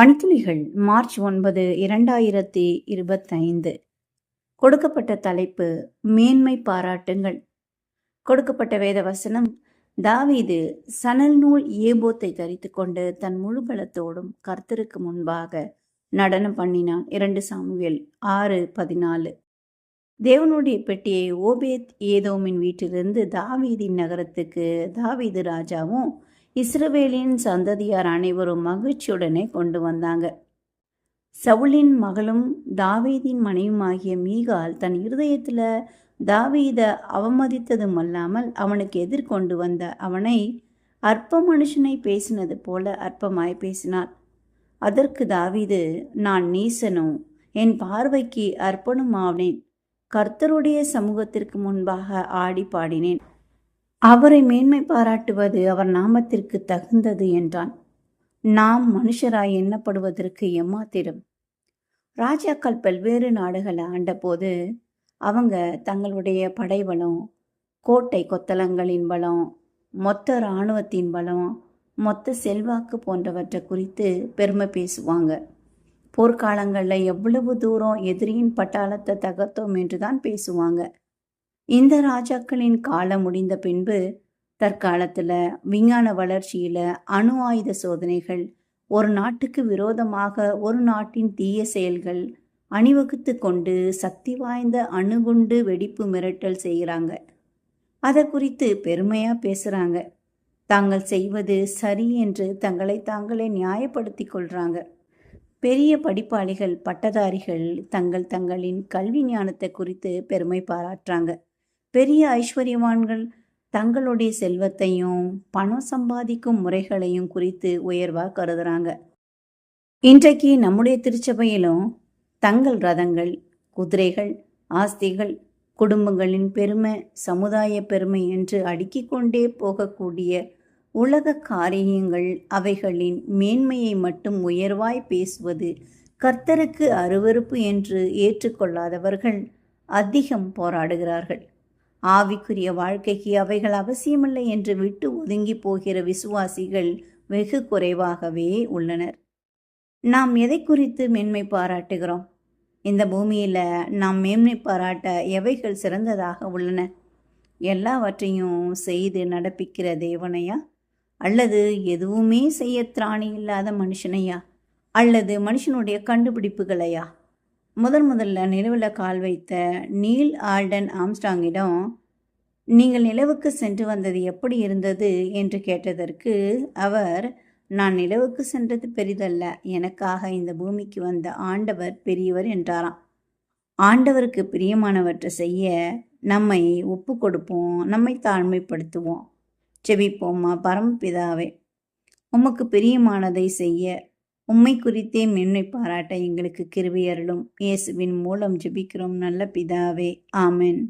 பணித்துளிகள் March ஒன்பது இரண்டாயிரத்தி இருபத்தைந்து. கொடுக்கப்பட்ட தலைப்பு மேன்மை பாராட்டுங்கள். கொடுக்கப்பட்ட வேத வசனம் தாவீது சணல் நூல் ஏபோத்தை தரித்துக்கொண்டு தன் முழு பலத்தோடும் கர்த்தருக்கு முன்பாக நடனம் பண்ணினான். இரண்டு சாமுவேல் ஆறு பதினாலு. தேவனுடைய பெட்டியை ஓபேத் ஏதோமின் வீட்டிலிருந்து தாவீதின் நகரத்துக்கு தாவீது ராஜாவும் இஸ்ரவேலின் சந்ததியார் அனைவரும் மகிழ்ச்சியுடனே கொண்டு வந்தாங்க. சவுலின் மகளும் தாவீதின் மனைவியுமாகிய மீகால் தன் இருதயத்தில் தாவீத அவமதித்ததும் அல்லாமல் அவனுக்கு எதிர்கொண்டு வந்த அவனை அற்ப மனுஷனை பேசினது போல அற்பமாய் பேசினாள். அதற்கு தாவீது நான் நீசனும் என் பார்வைக்கு அர்ப்பணமானேன். கர்த்தருடைய சமூகத்திற்கு முன்பாக ஆடி பாடினேன். அவரை மேன்மை பாராட்டுவது அவர் நாமத்திற்கு தகுந்தது என்றான். நாம் மனுஷராய் எண்ணப்படுவதற்கு எம்மாத்திரம் ராஜாக்கள் பல்வேறு நாடுகளை ஆண்டபோது அவங்க தங்களுடைய படைபலம் கோட்டை கொத்தளங்களின் பலம் மொத்த இராணுவத்தின் பலம் மொத்த செல்வாக்கு போன்றவற்றை குறித்து பெருமை பேசுவாங்க. போர்க்காலங்களில் எவ்வளவு தூரம் எதிரியின் பட்டாளத்தை தகர்த்தோம் என்று தான் பேசுவாங்க. இந்த ராஜாக்களின் காலம் முடிந்த பின்பு தற்காலத்தில் விஞ்ஞான வளர்ச்சியில் அணு ஆயுத சோதனைகள் ஒரு நாட்டுக்கு விரோதமாக ஒரு நாட்டின் தீய செயல்கள் அணிவகுத்து கொண்டு சக்தி வாய்ந்த அணுகுண்டு வெடிப்பு மிரட்டல் செய்கிறாங்க. அதை குறித்து பெருமையாக பேசுகிறாங்க தாங்கள் செய்வது சரி என்று தங்களை தாங்களே நியாயப்படுத்தி கொள்கிறாங்க பெரிய படிப்பாளிகள் பட்டதாரிகள் தங்கள் தங்களின் கல்வி ஞானத்தை குறித்து பெருமை பாராட்டுறாங்க. பெரிய ஐஸ்வர்யவான்கள் தங்களுடைய செல்வத்தையும் பணம் சம்பாதிக்கும் முறைகளையும் குறித்து உயர்வாக கருதுறாங்க. இன்றைக்கு நம்முடைய திருச்சபையிலும் தங்கள் ரதங்கள் குதிரைகள் ஆஸ்திகள் குடும்பங்களின் பெருமை சமுதாய பெருமை என்று அடுக்கிக் கொண்டே போகக்கூடிய உலக காரியங்கள் அவைகளின் மேன்மையை மட்டும் உயர்வாய் பேசுவது கர்த்தருக்கு அருவறுப்பு என்று ஏற்றுக்கொள்ளாதவர்கள் அதிகம் போராடுகிறார்கள். ஆவிக்குரிய வாழ்க்கைக்கு அவைகள் அவசியமில்லை என்று விட்டு ஒதுங்கி போகிற விசுவாசிகள் வெகு குறைவாகவே உள்ளனர். நாம் எதை குறித்து மேன்மை பாராட்டுகிறோம்? இந்த பூமியில் நாம் மேன்மை பாராட்ட எவைகள் சிறந்ததாக உள்ளன? எல்லாவற்றையும் செய்து நடப்பிக்கிற தேவனையா? அல்லது எதுவுமே செய்ய திராணி இல்லாத மனுஷனையா? அல்லது மனுஷனுடைய கண்டுபிடிப்புகளையா? முதன் முதல்ல நிலவில் கால் வைத்த நீல் ஆல்டன் ஆம்ஸ்டாங்கிடம் நீங்கள் நிலவுக்கு சென்று வந்தது எப்படி இருந்தது? என்று கேட்டதற்கு அவர் நான் நிலவுக்கு சென்றது பெரிதல்ல. எனக்காக இந்த பூமிக்கு வந்த ஆண்டவர் பெரியவர் என்றாராம். ஆண்டவருக்கு பிரியமானவற்றை செய்ய நம்மை ஒப்பு கொடுப்போம் நம்மை தாழ்மைப்படுத்துவோம். செவிப்போம்மா பரமபிதாவே. உமக்கு பிரியமானதை செய்ய உம்மை குறித்தே மென்மை பாராட்ட எங்களுக்கு கிருவியருளும் இயேசுவின் மூலம் ஜெபிக்கிறோம். நல்ல பிதாவே. ஆமென்.